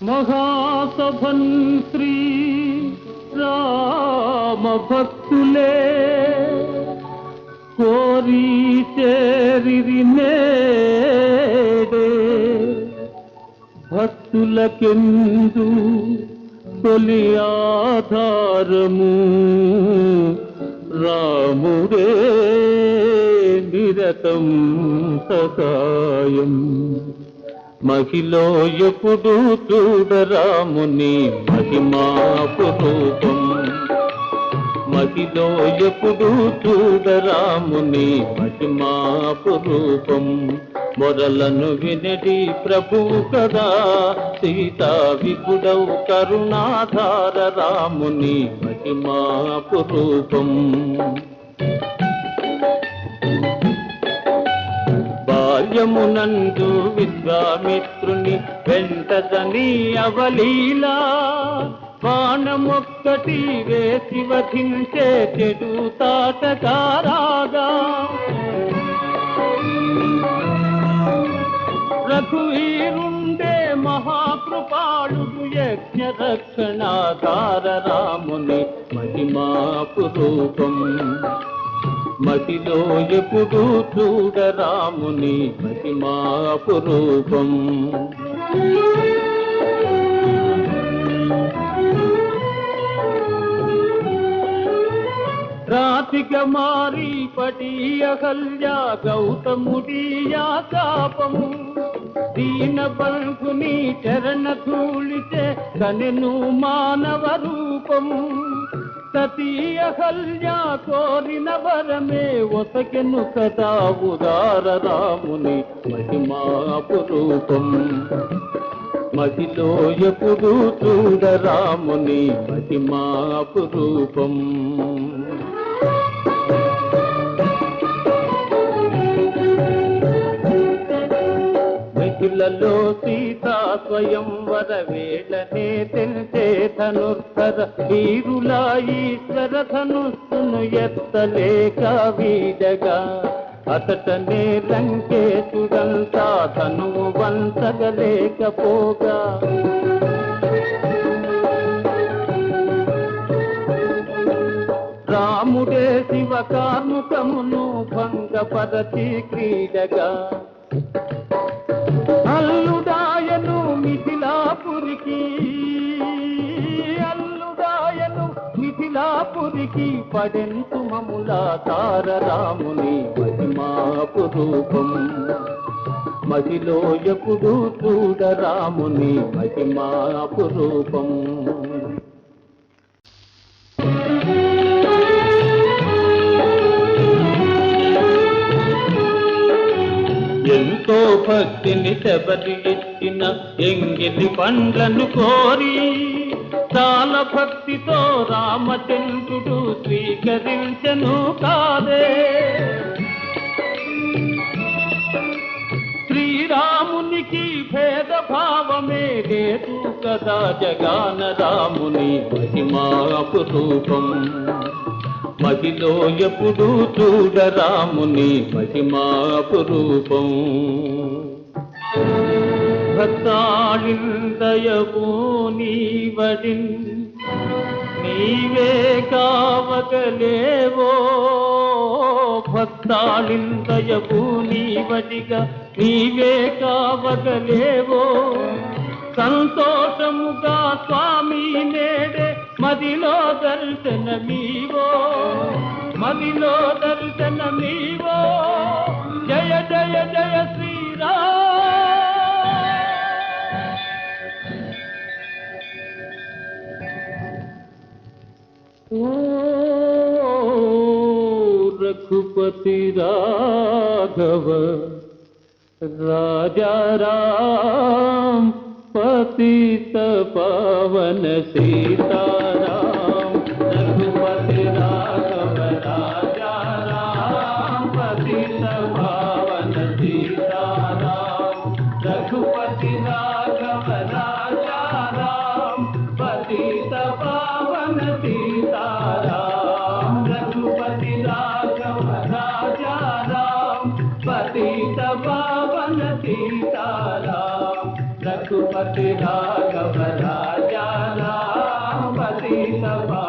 మహాసభన్ శ్రీ రామ భక్తులే కోరి చేరి నేడే భక్తులకెందు తొలి ఆధారము రాముడే నిరతం సహాయం మహిలో ఎప్పుడు చూడరాముని మహిమాపు రూపం మహిలో ఎప్పుడు చూడరాముని మహిమాపు రూపం మొరలను వినడి ప్రభు కదా సీతా విపుడౌ కరుణాధార రాముని మహిమాపు రూపం బాల్యమునందు విశ్వామిత్రుని వెంటదని అవలీలా బాణమొక్కటి వేసి వధించే చెడు తాటకారాగా రఘువీరుండే మహాకృపాళుడు యజ్ఞ రక్షణాకార రాముని మహిమాపురూపం మతిలో ఎప్పుడు చూడరాముని మహిమాపురూపం రాతిక మారి పటీయ కల్యా గౌతముడియా కాపము. దీన బంకు నీ చరణ ధూళితే కనెను మానవ రూపం సతీయ హల్యా కోరిన వరమే ఒసకెను కదా ఉదార రాముని మహిమాపురూపం మదిలో ఎప్పుడు చూడరాముని మహిమాపురూపం మిథులలో సీతా స్వయం వర వేళనే తెలిసే ధనుర్ధర వీరులా ఈశ్వర ధనుస్సును ఎత్తలేక వీడగా. అతటనే రంకేతుడంతా ధనువు వంచగలేకపోగా రాముడే శివ కార్ముకమును భంగపరచి క్రీడగా. మిథిలాపురికి పడెంతు మములా తారరాముని మహిమాపురూపం మదిలో ఎప్పుడు చూడరాముని మహిమాపురూపం ఎంతో భక్తిని శబరి ఎత్తిన ఎంగిలి పండ్లను కోరి చాలా భక్తితో రామచంద్రుడు స్వీకరించను కాదే. శ్రీరామునికి భేద భావమే లేదు కదా జగాన రాముని మహిమాపు రూపం మదిలో ఎప్పుడు చూడరాముని మహిమాపురూపం భక్తాళిందయవు నీవడిన్ నీవే కావగలేవో భక్తాళిందయవు నీవడిగా నీవే కావగలేవో సంతోషముగా స్వామి నేడే మదిలో దర్శనమీవో. మదిలో దర్శనమీవో. జయ జయ జయ శ్రీరామ్ रघुपति राघव राजा राम पतित तावन सीताराम। रघुपति राघव राजा राम पति तावन सीतारा रघुपति रा पति राघव राजा राम पति सभा